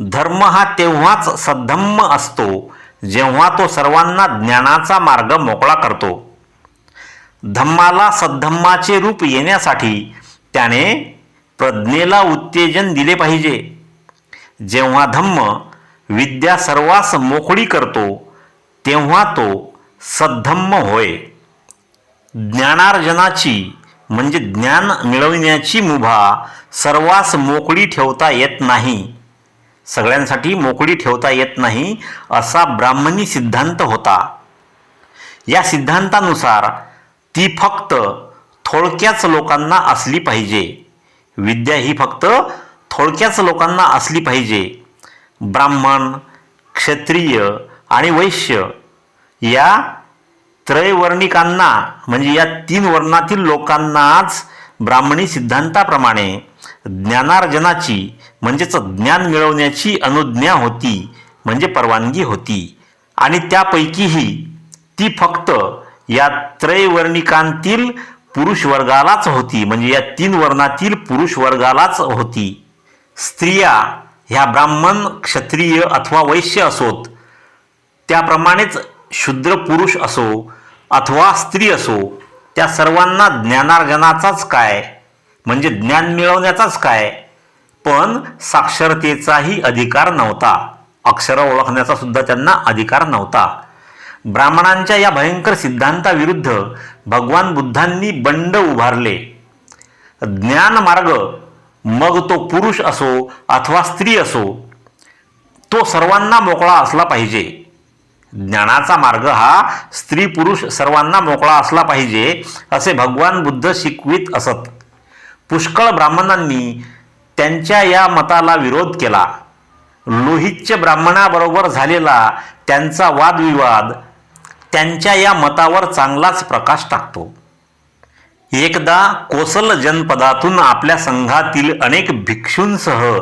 धर्म हा तेव्हाच सद्धम्म असतो जेव्हा तो सर्वांना ज्ञानाचा मार्ग मोकळा करतो. धम्माला सद्धम्माचे रूप येण्यासाठी त्याने प्रज्ञेला उत्तेजन दिले पाहिजे. जेव्हा धम्म विद्या सर्वांस मोकळी करतो तेव्हा तो सद्धम्म होय. ज्ञानार्जनाची म्हणजे ज्ञान मिळविण्याची मुभा सर्वांस मोकळी ठेवता येत नाही. सगळ्यांसाठी मोकळी ठेवता येत नाही असा ब्राह्मणी सिद्धांत होता. या सिद्धांतानुसार ती फक्त थोडक्याच लोकांना असली पाहिजे. विद्या ही फक्त थोडक्याच लोकांना असली पाहिजे. ब्राह्मण क्षत्रिय आणि वैश्य या त्रयवर्णिकांना म्हणजे या तीन वर्णातील लोकांनाच ब्राह्मणी सिद्धांताप्रमाणे ज्ञानार्जनाची म्हणजेच ज्ञान मिळवण्याची अनुज्ञा होती म्हणजे परवानगी होती. आणि त्यापैकीही ती फक्त या त्रयवर्णिकांतील पुरुष वर्गालाच होती म्हणजे या तीन वर्णातील पुरुष वर्गालाच होती. स्त्रिया ह्या ब्राह्मण क्षत्रिय अथवा वैश्य असोत. त्याप्रमाणेच शूद्र पुरुष असो अथवा स्त्री असो त्या सर्वांना ज्ञानार्जनाचाच काय? म्हणजे ज्ञान मिळवण्याचाच काय? पण साक्षरतेचाही अधिकार नव्हता. अक्षरं ओळखण्याचा सुद्धा त्यांना अधिकार नव्हता. ब्राह्मणांच्या या भयंकर सिद्धांताविरुद्ध भगवान बुद्धांनी बंड उभारले. ज्ञान मार्ग मग तो पुरुष असो अथवा स्त्री असो तो सर्वांना मोकळा असला पाहिजे. ज्ञानाचा मार्ग हा स्त्री पुरुष सर्वांना मोकळा असला पाहिजे असे भगवान बुद्ध शिकवित असत. पुष्कळ ब्राह्मणांनी त्यांच्या या मताला विरोध केला. लोहितच्या ब्राह्मणाबरोबर झालेला त्यांचा वादविवाद त्यांच्या या मतावर चांगलाच प्रकाश टाकतो. एकदा कोसल जनपदातून आपल्या संघातील अनेक भिक्षूंसह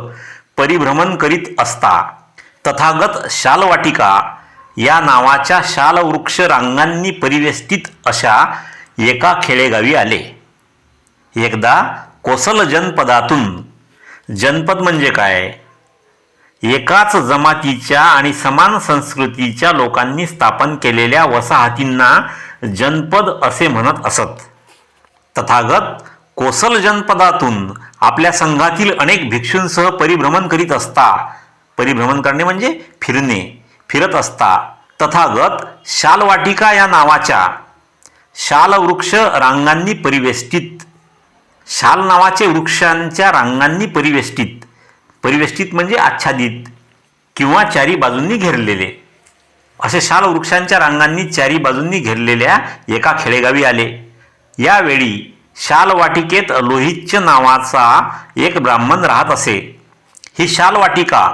परिभ्रमण करीत असता तथागत शालवाटिका या नावाच्या शालवृक्ष रांगांनी परिवेष्टित अशा एका खेडेगावी आले. एकदा कोसल जनपदातून जनपद म्हणजे काय? एकाच जमातीच्या आणि समान संस्कृतीच्या लोकांनी स्थापन केलेल्या वसाहतींना जनपद असे म्हणत असत. तथागत कोसल जनपदातून आपल्या संघातील अनेक भिक्षूंसह परिभ्रमण करीत असता परिभ्रमण करणे म्हणजे फिरणे फिरत असता. तथागत शालवाटिका या नावाच्या शालवृक्ष रांगांनी परिवेष्टित शाल नावाचे वृक्षांच्या रांगांनी परिवेष्टित. परिवेष्टित म्हणजे आच्छादित किंवा चारी बाजूंनी घेरलेले. असे शाल वृक्षांच्या रांगांनी चारी बाजूंनी घेरलेल्या एका खेडेगावी आले. यावेळी शालवाटिकेत लोहितच नावाचा एक ब्राह्मण राहत असे. ही शालवाटिका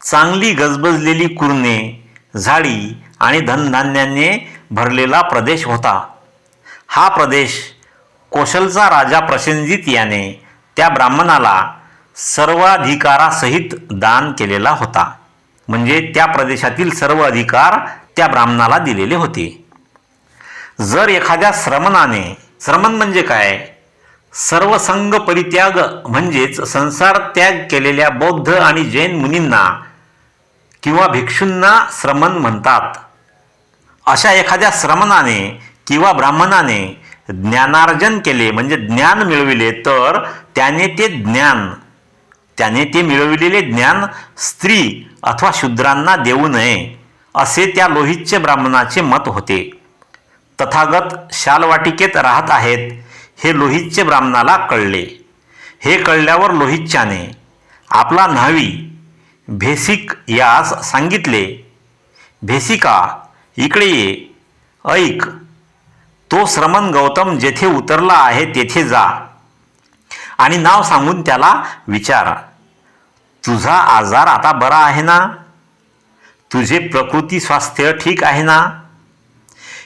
चांगली गजबजलेली कुरणे झाडी आणि धनधान्याने भरलेला प्रदेश होता. हा प्रदेश कोशलचा राजा प्रसेनजित याने त्या ब्राह्मणाला सर्वाधिकारासहित दान केलेला होता. म्हणजे त्या प्रदेशातील सर्व अधिकार त्या ब्राह्मणाला दिलेले होते. जर एखाद्या श्रमणाने श्रमण म्हणजे काय? सर्व संघ परित्याग म्हणजेच संसार त्याग केलेल्या बौद्ध आणि जैन मुनींना किंवा भिक्षूंना श्रमण म्हणतात. अशा एखाद्या श्रमणाने किंवा ब्राह्मणाने ज्ञानार्जन केले म्हणजे ज्ञान मिळविले तर त्याने ते ज्ञान त्याने ते मिळविलेले ज्ञान स्त्री अथवा शूद्रांना देऊ नये असे त्या लोहितचे ब्राह्मणाचे मत होते. तथागत शालवाटिकेत राहत आहेत हे लोहितचे ब्राह्मणाला कळले. हे कळल्यावर लोहितच्याने आपला न्हावी भेसिक यास सांगितले भेसिका इकडे ये ऐक तो श्रमण गौतम जेथे उतरला आहे तेथे जा. आणि नाव सांगून त्याला विचार. तुझा आजार आता बरा आहे ना? तुझे प्रकृती स्वास्थ्य ठीक आहे ना?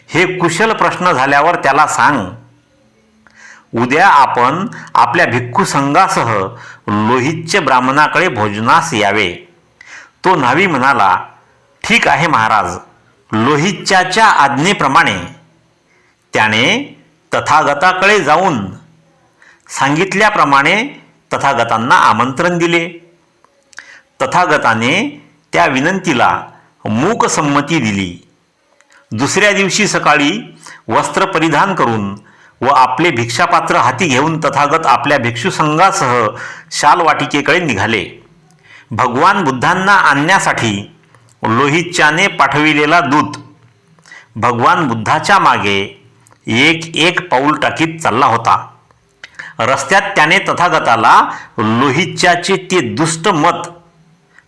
हे कुशल प्रश्न झाल्यावर त्याला सांग. उद्या आपण आपल्या भिक्खू संघासह लोहितचे ब्राह्मणाकडे भोजनास यावे. तो न्हावी म्हणाला ठीक आहे महाराज लोहितच्याच्या आज्ञेप्रमाणे त्याने तथागताकडे जाऊन सांगितल्याप्रमाणे तथागतांना आमंत्रण दिले. तथागताने त्या विनंतीला मूक संमती दिली. दुसऱ्या दिवशी सकाळी वस्त्र परिधान करून व आपले भिक्षापात्र हाती घेऊन तथागत आपल्या भिक्षुसंघासह शालवाटिकेकडे निघाले. भगवान बुद्धांना आणण्यासाठी लोहितच्याने पाठविलेला दूत. भगवान बुद्धाच्या मागे एक एक पाऊल टाकीत चालला होता. रस्त्यात त्याने तथागताला लोहितच्याचे ते दुष्ट मत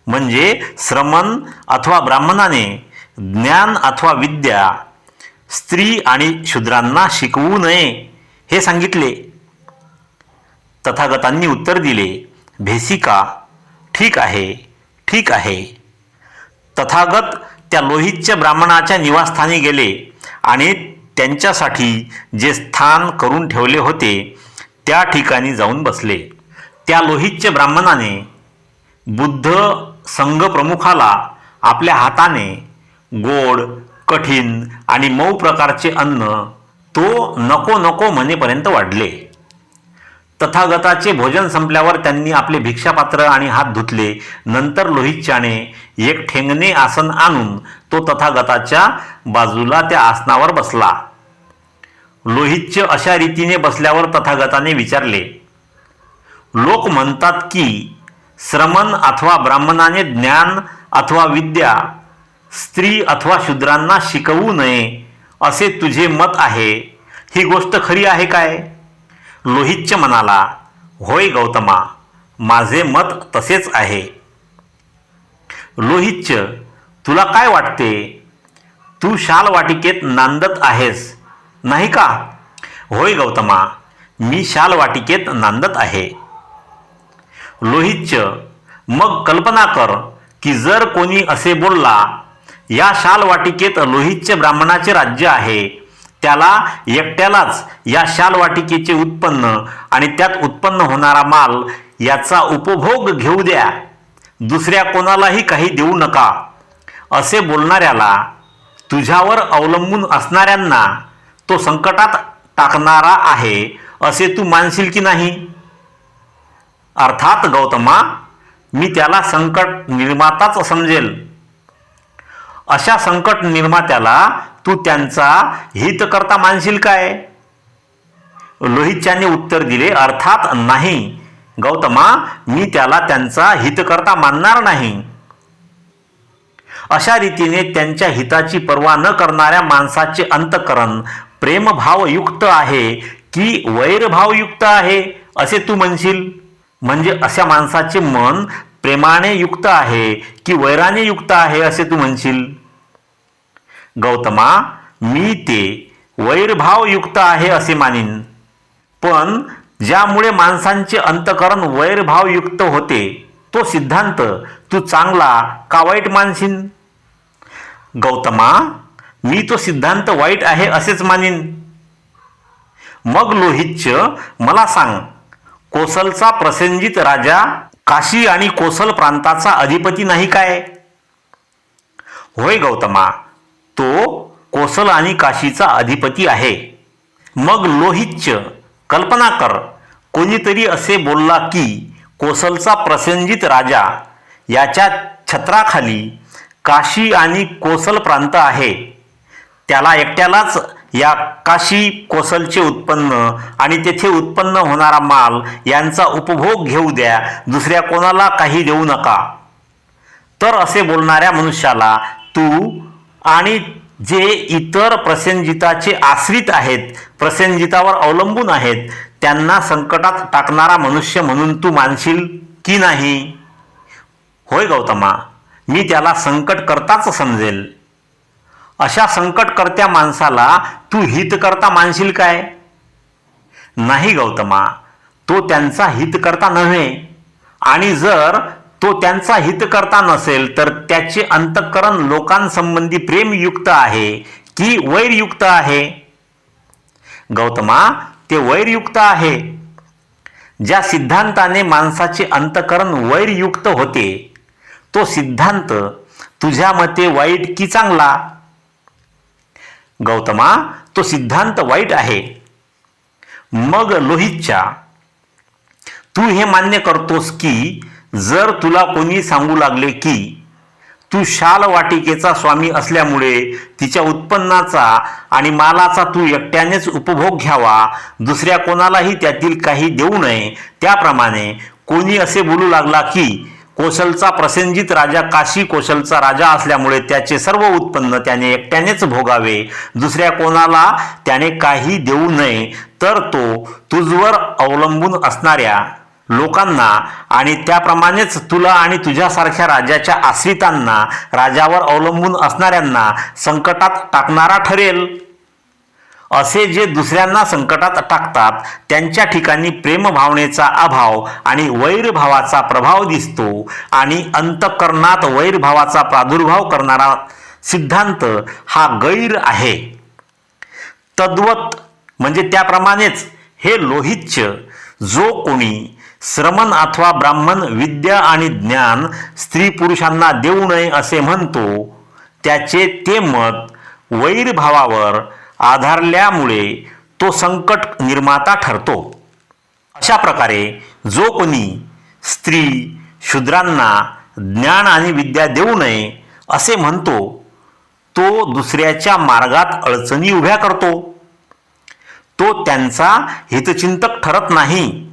म्हणजे श्रमण अथवा ब्राह्मणाने ज्ञान अथवा विद्या स्त्री आणि शूद्रांना शिकवू नये हे सांगितले. तथागतांनी उत्तर दिले भेसिका ठीक आहे ठीक आहे. तथागत त्या लोहितच्या ब्राह्मणाच्या निवासस्थानी गेले आणि त्यांच्यासाठी जे स्थान करून ठेवले होते त्या ठिकाणी जाऊन बसले. त्या लोहितच्या ब्राह्मणाने बुद्ध संघ प्रमुखाला आपल्या हाताने गोड कठीण आणि मऊ प्रकारचे अन्न तो नको नको म्हणेपर्यंत वाढले. तथागताचे भोजन संपल्यावर त्यांनी आपले भिक्षापात्र आणि हात धुतले. नंतर लोहितच्याने एक ठेंगणे आसन आणून तो तथागताच्या बाजूला त्या आसनावर बसला. लोहितचे अशा रीतीने बसल्यावर तथागताने विचारले लोक म्हणतात की श्रमण अथवा ब्राह्मणाने ज्ञान अथवा विद्या स्त्री अथवा शूद्रांना शिकवू नये असे तुझे मत आहे ही गोष्ट खरी आहे काय? लोहितचे म्हणाला होय गौतमा माझे मत तसेच आहे. लोहितच तुला काय वाटते? तू शालवाटिकेत नांदत आहेस नाही का? होय गौतमा मी शाल वाटिकेत नांदत आहे. लोहितच मग कल्पना कर की जर कोणी असे बोलला या शाल वाटिकेत लोहितचे ब्राह्मणाचे राज्य आहे त्याला एकट्यालाच या शाल वाटिकेचे उत्पन्न आणि त्यात उत्पन्न होणारा माल याचा उपभोग घेऊ द्या. दुसऱ्या कोणालाही काही देऊ नका. असे बोलणाऱ्याला तुझ्यावर अवलंबून असणाऱ्यांना तो संकटात टाकणारा आहे असे तू मानशील की नाही? अर्थात गौतमा मी त्याला संकट निर्माताच समजेल. अशा संकट निर्मात्याला तू त्यांचा हितकर्ता मानशील काय? लोहितच्याने उत्तर दिले अर्थात नाही. गौतमा मी त्याला त्यांचा हितकर्ता मानणार नाही. अशा रीतीने त्यांच्या हिताची पर्वा न करणाऱ्या माणसाचे अंतकरण प्रेमभावयुक्त आहे की वैरभावयुक्त आहे? असे तू म्हणशील? म्हणजे अशा माणसाचे मन प्रेमाने युक्त आहे की वैराने युक्त आहे असे तू म्हणशील? गौतमा मी ते वैरभावयुक्त आहे असे मानीन. पण ज्यामुळे माणसांचे अंतकरण वैरभावयुक्त होते तो सिद्धांत तू चांगला का वाईट मानशील? गौतमा मी तो सिद्धांत वाईट आहे असेच मानेन. मग लोहितच मला सांग कोसलचा प्रसेनजित राजा काशी आणि कोसल प्रांताचा अधिपती नाही काय? होय गौतमा तो कोसल आणि काशीचा अधिपती आहे. मग लोहितच कल्पना कर कोणीतरी असे बोलला की कोसलचा प्रसेनजित राजा याच्या छत्राखाली काशी आणि कोसल प्रांत आहे. त्याला एकट्यालाच या काशी कोसलचे उत्पन्न आणि तेथे उत्पन्न होणारा माल यांचा उपभोग घेऊ द्या दुसऱ्या कोणाला काही देऊ नका. तर असे बोलणाऱ्या मनुष्याला तू आणि जे इतर प्रसेनजिताचे आश्रित आहेत प्रसेनजितावर अवलंबून आहेत त्यांना संकटात टाकणारा मनुष्य म्हणून तू मानशील की नाही? होय गौतमा मी त्याला संकट करताच समजेल. अशा संकटकर्त्या माणसाला तू हितकर्ता मानशील काय? नाही गौतमा तो त्यांचा हितकर्ता नव्हे. आणि जर तो त्यांचा हितकर्ता नसेल तर त्याचे अंतःकरण लोकांसंबंधी प्रेमयुक्त आहे की वैरयुक्त आहे? गौतमा ते वैरयुक्त आहे. ज्या सिद्धांताने माणसाचे अंतकरण वैरयुक्त होते तो सिद्धांत तुझ्या मते वाईट की चांगला? गौतमा तो सिद्धांत वाईट आहे. मग लोहितच्या तू हे मान्य करतोस की जर तुला कोणी सांगू लागले की तू शाल वाटिकेचा स्वामी असल्यामुळे तिच्या उत्पन्नाचा आणि मालाचा तू एकट्यानेच उपभोग घ्यावा दुसऱ्या कोणालाही त्यातील काही देऊ नये त्याप्रमाणे कोणी असे बोलू लागला की कोशलचा प्रसेनजित राजा काशी कोशलचा राजा असल्यामुळे त्याचे सर्व उत्पन्न त्याने एकट्यानेच भोगावे. दुसऱ्या कोणाला त्याने काही देऊ नये तर तो तुझवर अवलंबून असणाऱ्या लोकांना आणि त्याप्रमाणेच तुला आणि तुझ्यासारख्या राजाच्या आश्रितांना राजावर अवलंबून असणाऱ्यांना संकटात टाकणारा ठरेल. असे जे दुसऱ्यांना संकटात टाकतात त्यांच्या ठिकाणी प्रेमभावनेचा अभाव आणि वैरभावाचा प्रभाव दिसतो आणि अंतकरणात वैरभावाचा प्रादुर्भाव करणारा सिद्धांत हा गैर आहे. तद्वत म्हणजे त्याप्रमाणेच हे लोहितच जो कोणी श्रमण अथवा ब्राह्मण विद्या आणि ज्ञान स्त्री पुरुषांना देऊ नये असे म्हणतो त्याचे ते मत वैरभावावर आधारल्यामुळे तो संकट निर्माता ठरतो. अशा प्रकारे जो कोणी स्त्री शूद्रांना ज्ञान आणि विद्या देऊ नये असे म्हणतो तो दुसऱ्याच्या मार्गात अडचणी उभ्या करतो. तो त्यांचा हितचिंतक ठरत नाही.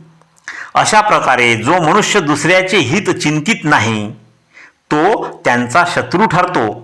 अशा प्रकारे जो मनुष्य दुसऱ्याचे हित चिंतित नाही तो त्यांचा शत्रू ठरतो.